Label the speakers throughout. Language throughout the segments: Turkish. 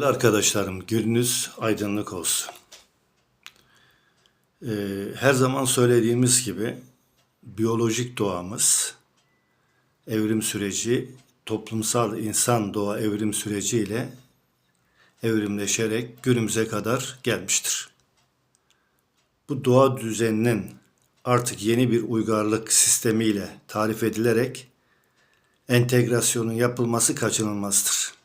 Speaker 1: Değerli arkadaşlarım, gününüz aydınlık olsun. Ee, her zaman söylediğimiz gibi biyolojik doğamız, evrim süreci, toplumsal insan doğa evrim süreciyle evrimleşerek günümüze kadar gelmiştir. Bu doğa düzeninin artık yeni bir uygarlık sistemiyle tarif edilerek entegrasyonun yapılması kaçınılmazdır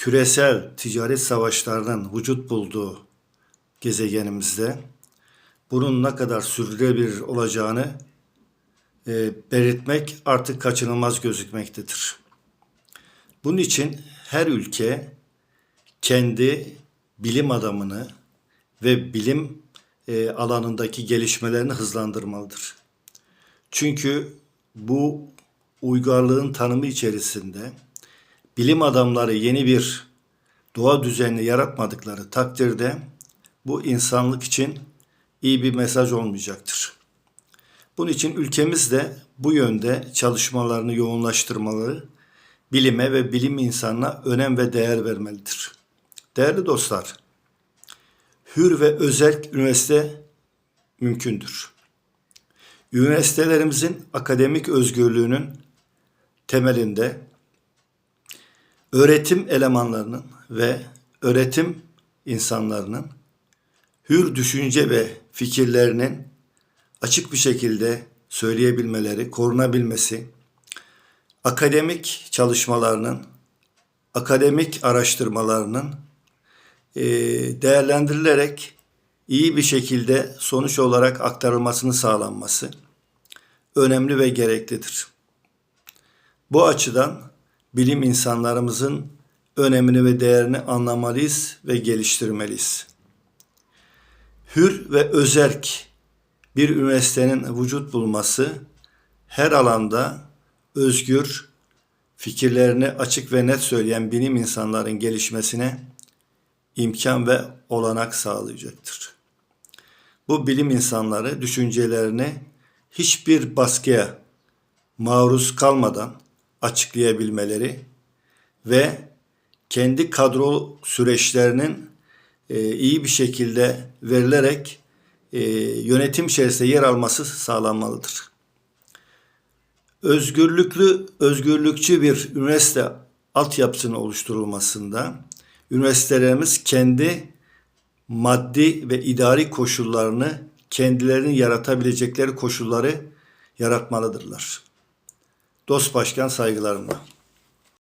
Speaker 1: küresel ticaret savaşlarının vücut bulduğu gezegenimizde bunun ne kadar sürdürülebilir olacağını e, belirtmek artık kaçınılmaz gözükmektedir. Bunun için her ülke kendi bilim adamını ve bilim e, alanındaki gelişmelerini hızlandırmalıdır. Çünkü bu uygarlığın tanımı içerisinde bilim adamları yeni bir doğa düzenini yaratmadıkları takdirde bu insanlık için iyi bir mesaj olmayacaktır. Bunun için ülkemiz de bu yönde çalışmalarını yoğunlaştırmaları, bilime ve bilim insanına önem ve değer vermelidir. Değerli dostlar, hür ve özel üniversite mümkündür. Üniversitelerimizin akademik özgürlüğünün temelinde öğretim elemanlarının ve öğretim insanlarının hür düşünce ve fikirlerinin açık bir şekilde söyleyebilmeleri, korunabilmesi, akademik çalışmalarının, akademik araştırmalarının e, değerlendirilerek iyi bir şekilde sonuç olarak aktarılmasını sağlanması önemli ve gereklidir. Bu açıdan bilim insanlarımızın önemini ve değerini anlamalıyız ve geliştirmeliyiz. Hür ve özerk bir üniversitenin vücut bulması her alanda özgür, fikirlerini açık ve net söyleyen bilim insanların gelişmesine imkan ve olanak sağlayacaktır. Bu bilim insanları düşüncelerini hiçbir baskıya maruz kalmadan açıklayabilmeleri ve kendi kadro süreçlerinin e, iyi bir şekilde verilerek e, yönetim içerisinde yer alması sağlanmalıdır. Özgürlüklü, özgürlükçü bir üniversite altyapısının oluşturulmasında üniversitelerimiz kendi maddi ve idari koşullarını kendilerinin yaratabilecekleri koşulları yaratmalıdırlar. Dost Başkan saygılarımla.